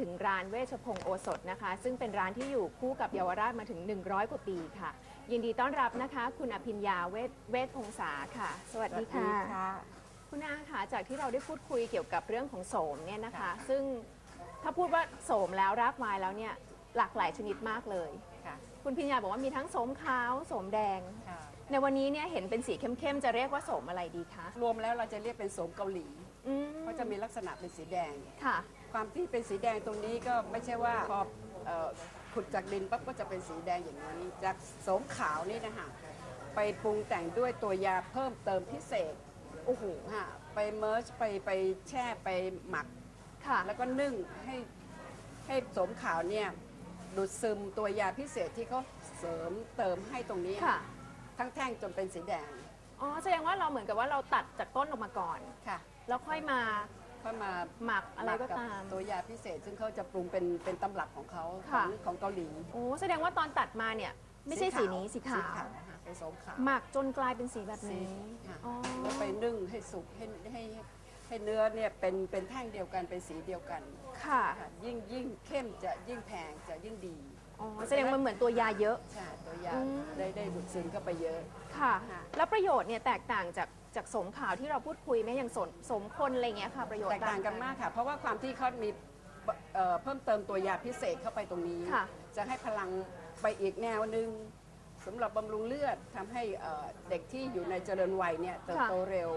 ถึงร้านเวชพงศ์โอสถนะคะ ซึ่งเป็นร้านที่อยู่คู่กับเยาวราชมาถึง 100 กว่าปีค่ะ ยินดีต้อนรับนะคะ คุณอภิญญาเวชเวชพงษาค่ะ สวัสดีค่ะ คุณอาค่ะจากที่เราได้พูดคุยเกี่ยวกับเรื่องของโสมเนี่ยนะคะ ซึ่งถ้าพูดว่าโสมแล้วรากไม้แล้วเนี่ยหลากหลายชนิดมากเลยค่ะคุณพิญญาบอกว่ามีทั้งโสมขาวโสมแดงค่ะในวันนี้เนี่ยเห็นเป็นสีเข้มๆ จะเรียกว่าโสมอะไรดีคะ รวมแล้วเราจะเรียกเป็นโสมเกาหลีอืมเพราะจะมีลักษณะเป็นสีแดง ค่ะ ความที่เป็นสีแดงตรงนี้ก็ไม่ใช่ว่าพอเอ่อขุดจากดินปั๊บก็จะเป็นสีแดงอย่างนี้ จากโสมขาวนี่นะคะไปปรุงแต่งด้วยตัวยาเพิ่มเติมพิเศษโอ้โหค่ะไปเมิร์ชไปไปแช่ไปหมัก ค่ะ แล้วก็นึ่งให้ให้โสมขาวเนี่ยดูดซึมตัวยาพิเศษที่เขาเสริมเติมให้ตรงนี้ค่ะ ทั้งแท่งจนเป็นสีแดงอ๋อ แสดงว่าเราเหมือนกับว่าเราตัดจากต้นออกมาก่อน ค่ะ แล้วค่อยมา ก็มาหมักอะไรก็หบตาม ตัวยาพิเศษ ซึ่งเขาจะปรุงเป็นเป็นตำรับของเขาขค่ะ องของเกาหลีโอ้แสดงว่าตอนตัดมาเนี่ย ไม่ใช่สีนี้สีขาว ค่ะเป็นโสมขาวหมักจนกลายเป็นสีแบบสีนี้ค่ะอ๋อแล้วไปนึ่งให้สุกให้ให้ให้เนื้อเนี่ยเป็นเป็นแท่งเดียวกันเป็นสีเดียวกันค่ะ ค่ะยิ่งยิ่งเข้มจะยิ่งแพงจะยิ่งดี อ๋อ แสดงมันเหมือนตัวยาเยอะ ใช่ตัวยาอืม ได้ได้ดูดซึมเข้าไปเยอะ ค่ะ ค่ะ แล้วประโยชน์เนี่ยแตกต่างจาก จากสมขาวที่เราพูดคุยไหมอย่างสนสมคนอะไรเงี้ยค่ะประโยชน์แตกต่างกันมากค่ะ เพราะว่าความที่เขามีเอ่อเพิ่มเติมตัวยาพิเศษเข้าไปตรงนี้ ค่ะ จะให้พลังไปอีกแนวหนึ่งสำหรับบำรุงเลือดทำให้เอ่อเด็กที่อยู่ในเจริญวัยเนี่ยเติบโตเร็ว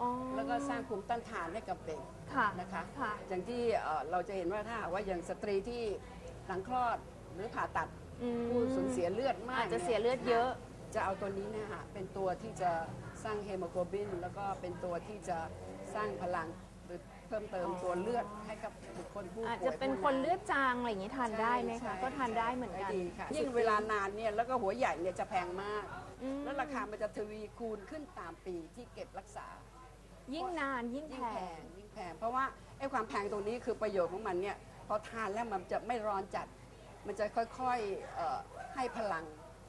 อ๋อแล้วก็สร้างภูมิต้านทานให้กับเด็กค่ะนะคะ ค่ะ อย่างที่เอ่อเราจะเห็นว่าถ้าหากว่าอย่างสตรีที่หลังคลอดหรือผ่าตัดอืม ผู้สูญเสียเลือดมากอาจจะเสียเลือดเยอะ จะเอาตัวนี้เนะฮะเป็นตัวที่จะสร้างเฮโมโกลบิน แล้วก็เป็นตัวที่จะสร้างพลังหรือเพิ่มเติมตัวเลือดให้กับบุคคลผู้ป่วยอาจจะเป็นคนเลือดจางอะไรอย่างนี้ทานได้ไหมใช่คะใช่ก็ทานได้เหมือนกัน ดีค่ะยิ่งเวลานานเนี่ยแล้วก็หัวใหญ่เนี่ยจะแพงมาก อืม แล้วราคามันจะทวีคูณขึ้นตามปีที่เก็บรักษา ยิ่งนานยิ่งยิ่แพงแพงงยิ่งแพงเพราะว่าไอ้ความแพงตรงนี้คือประโยชน์ของมันเนี่ยพอทานแล้วมันจะไม่ร้อนจัด มันจะค่อยๆเอ่อให้พลัง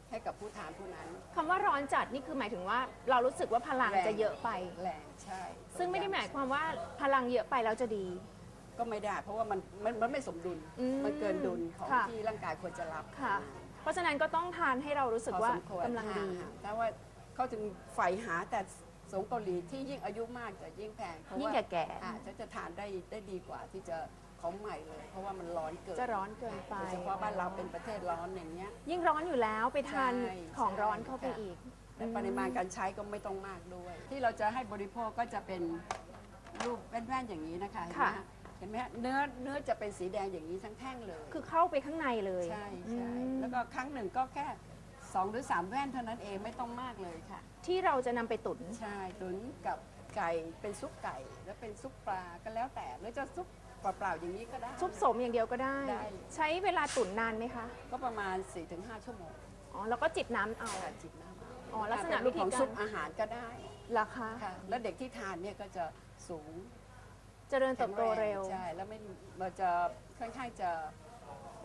ให้กับผู้ทานผู้นั้นคำว่าร้อนจัดนี่คือหมายถึงว่าเรารู้สึกว่าพลังแรงจะเยอะไป แรงใช่ซึ่งไม่ได้หมายความว่าพลังเยอะไปแล้วจะดี ก็ไม่ได้ เพราะว่ามันมันมันไม่สมดุลอืมมันเกินดุลของค่ะ ที่ร่างกายควรจะรับค่ะ เพราะฉะนั้นก็ต้องทานให้เรารู้สึกพอว่าสมควรกำลังดี ค่ะแต่ว่าเขาจึงใฝ่หาแต่สงเกาหลีที่ยิ่งอายุมากจะยิ่งแพงเพราะยิ่งว่าแก่อ่าจะจะทานได้ได้ดีกว่าที่จะ ของใหม่เลย เพราะว่ามันร้อนเกินๆจะร้อนเกินไปโดยเฉพาะบ้านเราเป็นประเทศร้อนอย่างเงี้ย ยิ่งร้อนอยู่แล้วไปทานใช่ของร้อนใช่เข้าไปค่ะอีกและปริมาณการใช้ก็ไม่ต้องมากด้วย ที่เราจะให้บริโภคก็จะเป็นรูปแว่นๆอย่างนี้นะคะเห็นไหมค่ะ ฮะเห็นไหมฮะเนื้อเนื้อจะเป็นสีแดงอย่างนี้ทั้งแท่งเลยคือเข้าไปข้างในเลยใช่อืใช่มแล้วก็ครั้งหนึ่งก็แค่สองหรือสามแว่นเท่านั้นเองไม่ต้องมากเลยค่ะ ที่เราจะนำไปตุ๋นใช่ตุ๋นกับ ไก่เป็นซุปไก่ แล้วเป็นซุปปลาก็แล้วแต่หรือจะซุปเปล่าๆอย่างนี้ก็ได้ ซุปสมอย่างเดียวก็ได้ ได้ ใช้เวลาตุ๋นนานไหมคะ ก็ประมาณ 4-5 ชั่วโมงอ๋อ แล้วก็จิบน้ำเอา การจิบน้ำเอาอ๋อลักษณะเป็นรูปของวิธีการซุปอาหารก็ได้ราคาค่ะ แล้วเด็กที่ทานเนี่ยก็จะสูงเจริญเติบโตเร็วใช่ แล้วไม่มันจะค่อนข้างจะป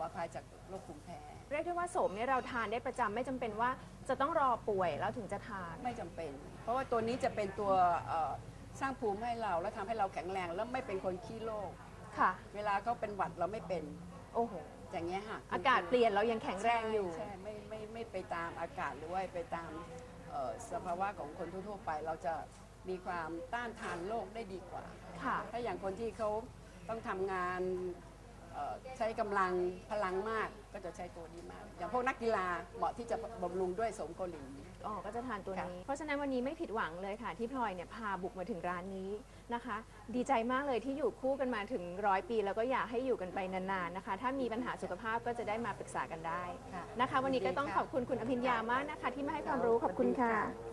ลอดภัยจากโรคภูมิแพ้ เรียกได้ว่าโสมเนี่ยเราทานได้ประจำไม่จำเป็นว่าจะต้องรอป่วยแล้วถึงจะทาน ไม่จำเป็น เพราะว่าตัวนี้จะเป็นตัวเอ่อสร้างภูมิให้เรา แล้วทำให้เราแข็งแรงแล้วไม่เป็นคนขี้โรคค่ะ เวลาเขาเป็นหวัดเราไม่เป็นโอ้โห อย่างเงี้ยค่ะอากาศเปลี่ยนเรายังแข็งแรงอยู่ ใช่ใช่ไม่ไม่ไม่ไปตามอากาศหรือว่าไปตามเอ่อสภาวะของคนทั่วๆไป เราจะมีความต้านทานโรคได้ดีกว่า ค่ะ ถ้าอย่างคนที่เขาต้องทำงาน เอ่อใช้กำลังพลังมากก็จะใช้ตัวนี้มาก อย่างพวกนักกีฬาเหมาะที่จะบำรุงด้วยสมเกาหลีอ๋อก็จะทานตัวค่ะนี้ เพราะฉะนั้นวันนี้ไม่ผิดหวังเลยค่ะ ที่พลอยเนี่ยพาบุกมาถึงร้านนี้นะคะ ดีใจมากเลยที่อยู่คู่กันมาถึงร้อยปี แล้วก็อยากให้อยู่กันไปนานๆนะคะ ถ้ามีปัญหาสุขภาพก็จะได้มาปรึกษากันได้ค่ะนะคะ วันนี้ก็ต้องขอบคุณคุณอภิญญามากนะคะ ที่มาให้ความรู้ขอบคุณค่ะสวัสดี